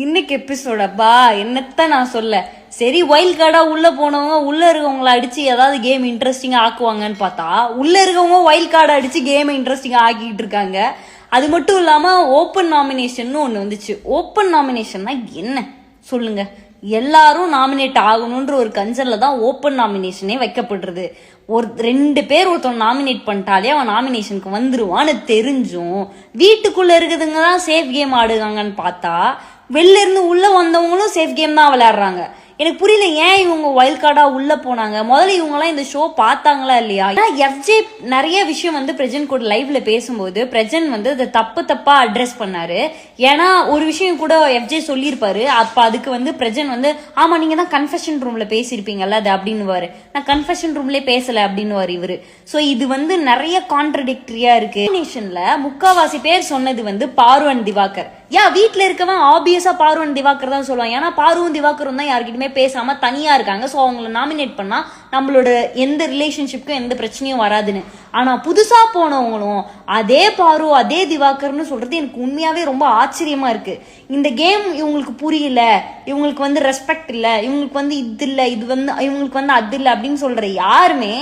இன்னைக்கு எபிசோடப்பா என்னத்தான் நான் சொல்ல. சரி வைல்ட் கார்டாக உள்ளே போனவங்க உள்ளே இருக்கவங்கள அடித்து ஏதாவது கேம் இன்ட்ரெஸ்டிங்காக ஆக்குவாங்கன்னு பார்த்தா உள்ளே இருக்கவங்க வைல்ட் கார்டை அடித்து கேமை இன்ட்ரெஸ்டிங்காக ஆக்கிட்டு இருக்காங்க. அது மட்டும் இல்லாமல் ஓப்பன் நாமினேஷன் ஒன்று வந்துச்சு. ஓப்பன் நாமினேஷன்னா என்ன? சொல்லுங்க. எல்லாரும் நாமினேட் ஆகணுன்ற ஒரு கன்சர்ன்ல தான் ஓப்பன் நாமினேஷனே வைக்கப்படுறது. ஒரு ரெண்டு பேர் ஒருத்தன் நாமினேட் பண்ணிட்டாலே அவன் நாமினேஷனுக்கு வந்துருவான்னு தெரிஞ்சும். வீட்டுக்குள்ள இருக்குதுங்க தான் சேஃப் கேம் ஆடுறாங்கன்னு பார்த்தா வெளில இருந்து வந்தவங்களும் சேஃப் கேம் தான் விளையாடுறாங்க. எனக்கு புரியல ஏன் இவங்க வைல்ட் கார்டா உள்ள போனாங்க? முதல்ல இவங்கலாம் இந்த ஷோ பார்த்தாங்களா இல்லையா? ஏன்னா எஃப்ஜே நிறைய விஷயம் வந்து பிரஜன் கூட லைவ்ல பேசும்போது பிரஜன் வந்து அதை தப்பு தப்பா அட்ரஸ் பண்ணாரு. ஏன்னா ஒரு விஷயம் கூட எஃப்ஜே சொல்லியிருப்பாரு. அப்ப அதுக்கு வந்து பிரஜன் வந்து ஆமா நீங்க தான் கன்ஃபெஷன் ரூம்ல பேசியிருப்பீங்கல்ல அது அப்படின்னுவாரு. நான் கன்ஃபெஷன் ரூம்லே பேசல அப்படின்னுவாரு இவரு. ஸோ இது வந்து நிறைய கான்ட்ரடிக்டரியா இருக்கு. நேஷன்ல முக்காவாசி பேர் சொன்னது வந்து பார்வன் திவாகர். யா வீட்டில் இருக்கவன் ஆப்வியஸாக பார்வன் திவாகர் தான் சொல்லுவான். ஏன்னா பார்வன் திவாகரும் தான் யார்கிட்டயுமே பேசாமல் தனியாக இருக்காங்க. ஸோ அவங்கள நாமினேட் பண்ணால் நம்மளோட எந்த ரிலேஷன்ஷிப்க்கும் எந்த பிரச்சனையும் வராதுன்னு. ஆனால் புதுசாக போனவங்களும் அதே பாரு அதே திவாகர்னு சொல்கிறது எனக்கு உண்மையாகவே ரொம்ப ஆச்சரியமாக இருக்குது இந்த கேம் இவங்களுக்கு புரியல. இவங்களுக்கு வந்து ரெஸ்பெக்ட் இல்லை. இவங்களுக்கு வந்து இது இல்லை. இது வந்து இவங்களுக்கு வந்து அது இல்லை அப்படின்னு சொல்கிற யாருமே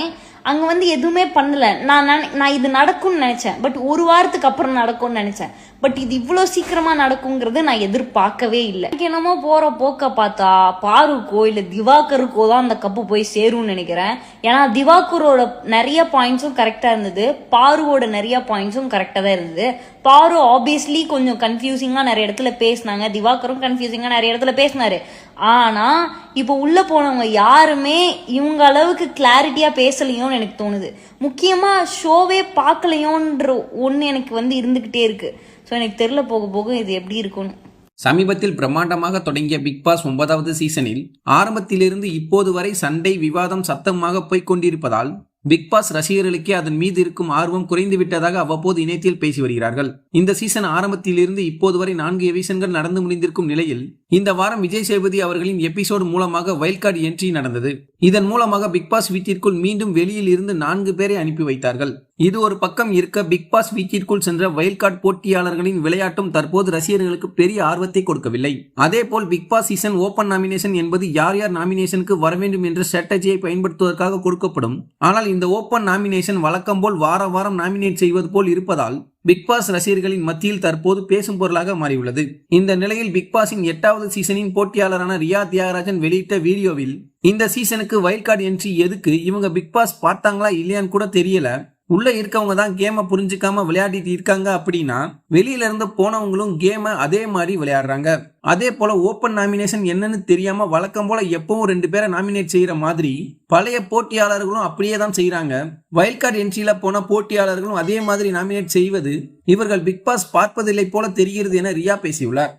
அங்க வந்து எதுவுமே பண்ணல. நான் நினை- நான் இது நடக்கும்னு நினைச்சேன். பட் ஒரு வாரத்துக்கு அப்புறம் நடக்கும்னு நினைச்சேன். பட் இது இவ்வளோ சீக்கிரமா நடக்குங்கிறது நான் எதிர்பார்க்கவே இல்லை. என்னமோ போற போக்க பார்த்தா பாருக்கோ இல்ல திவாகருக்கோ தான் அந்த கப்பு போய் சேரும்னு நினைக்கிறேன். ஏன்னா திவாகரோட நிறைய பாயிண்ட்ஸும் கரெக்டா இருந்தது. பாருவோட நிறைய பாயிண்ட்ஸும் கரெக்டா தான் இருந்தது. பாரு ஆப்வியஸ்லி கொஞ்சம் கன்ஃபியூசிங்கா நிறைய இடத்துல பேசினாங்க. திவாகரும் கன்ஃபியூசிங்கா நிறைய இடத்துல பேசினாரு. ஆனால் இப்போ உள்ளே போனவங்க யாருமே இவங்க அளவுக்கு கிளாரிட்டியாக பேசலையோன்னு எனக்கு தோணுது. முக்கியமாக ஷோவே பார்க்கலையோன்ற ஒன்று எனக்கு வந்து இருந்துக்கிட்டே இருக்குது ஸோ எனக்கு தெரில போக போக இது எப்படி இருக்கும்னு. சமீபத்தில் பிரம்மாண்டமாக தொடங்கிய பிக் பாஸ் ஒன்பதாவது சீசனில் ஆரம்பத்திலிருந்து இப்போது வரை சண்டை விவாதம் சத்தமாக போய்க் கொண்டிருப்பதால் பிக் பாஸ் ரசிகர்களுக்கே அதன் மீது இருக்கும் ஆர்வம் குறைந்து விட்டதாக அவ்வப்போது இணையத்தில் பேசி வருகிறார்கள். இந்த சீசன் ஆரம்பத்திலிருந்து இப்போது வரை நான்கு எபிசன்கள் நடந்து முடிந்திருக்கும் நிலையில் இந்த வாரம் விஜய் சேதுபதி அவர்களின் எபிசோடு மூலமாக வைல்ட் கார்டு என்ட்ரி நடந்தது. இதன் மூலமாக பிக் பாஸ் வீட்டிற்குள் மீண்டும் வெளியில் இருந்து நான்கு பேரை அனுப்பி வைத்தார்கள். இது ஒரு பக்கம் இருக்க பிக் பாஸ் வீட்டிற்குள் சென்ற வைல்ட் கார்டு போட்டியாளர்களின் விளையாட்டும் தற்போது ரசிகர்களுக்கு பெரிய ஆர்வத்தை கொடுக்கவில்லை. அதேபோல் Bigg Boss season open nomination என்பது யார் யார் நாமினேஷனுக்கு வர வேண்டும் என்ற ஸ்ட்ராட்டஜியை பயன்படுத்துவதற்காக கொடுக்கப்படும். ஆனால் இந்த ஓப்பன் நாமினேஷன் வழக்கம் போல் வார வாரம் நாமினேட் செய்வது போல் இருப்பதால் பிக் பாஸ் ரசிகர்களின் மத்தியில் தற்போது பேசும் பொருளாக மாறியுள்ளது. இந்த நிலையில் பிக் பாஸின் எட்டாவது சீசனின் போட்டியாளரான ரியா தியாகராஜன் வெளியிட்ட வீடியோவில் இந்த சீசனுக்கு வைல்ட் கார்டு என்ட்ரி எதுக்கு? இவங்க பிக் பாஸ் பார்த்தாங்களா இல்லையான்னு கூட தெரியல. உள்ள இருக்கவங்க தான் கேமை புரிஞ்சுக்காம விளையாடிட்டு இருக்காங்க அப்படின்னா வெளியில இருந்து போனவங்களும் கேமை அதே மாதிரி விளையாடுறாங்க. அதே போல ஓப்பன் நாமினேஷன் என்னன்னு தெரியாம வழக்கம் போல எப்பவும் ரெண்டு பேரை நாமினேட் செய்யற மாதிரி பழைய போட்டியாளர்களும் அப்படியே தான் செய்யறாங்க வைல்ட் கார்டு என்ட்ரியில போன போட்டியாளர்களும் அதே மாதிரி நாமினேட் செய்வது இவர்கள் பிக் பாஸ் பார்ப்பதில்லை போல தெரிகிறது என ரியா பேசியுள்ளார்.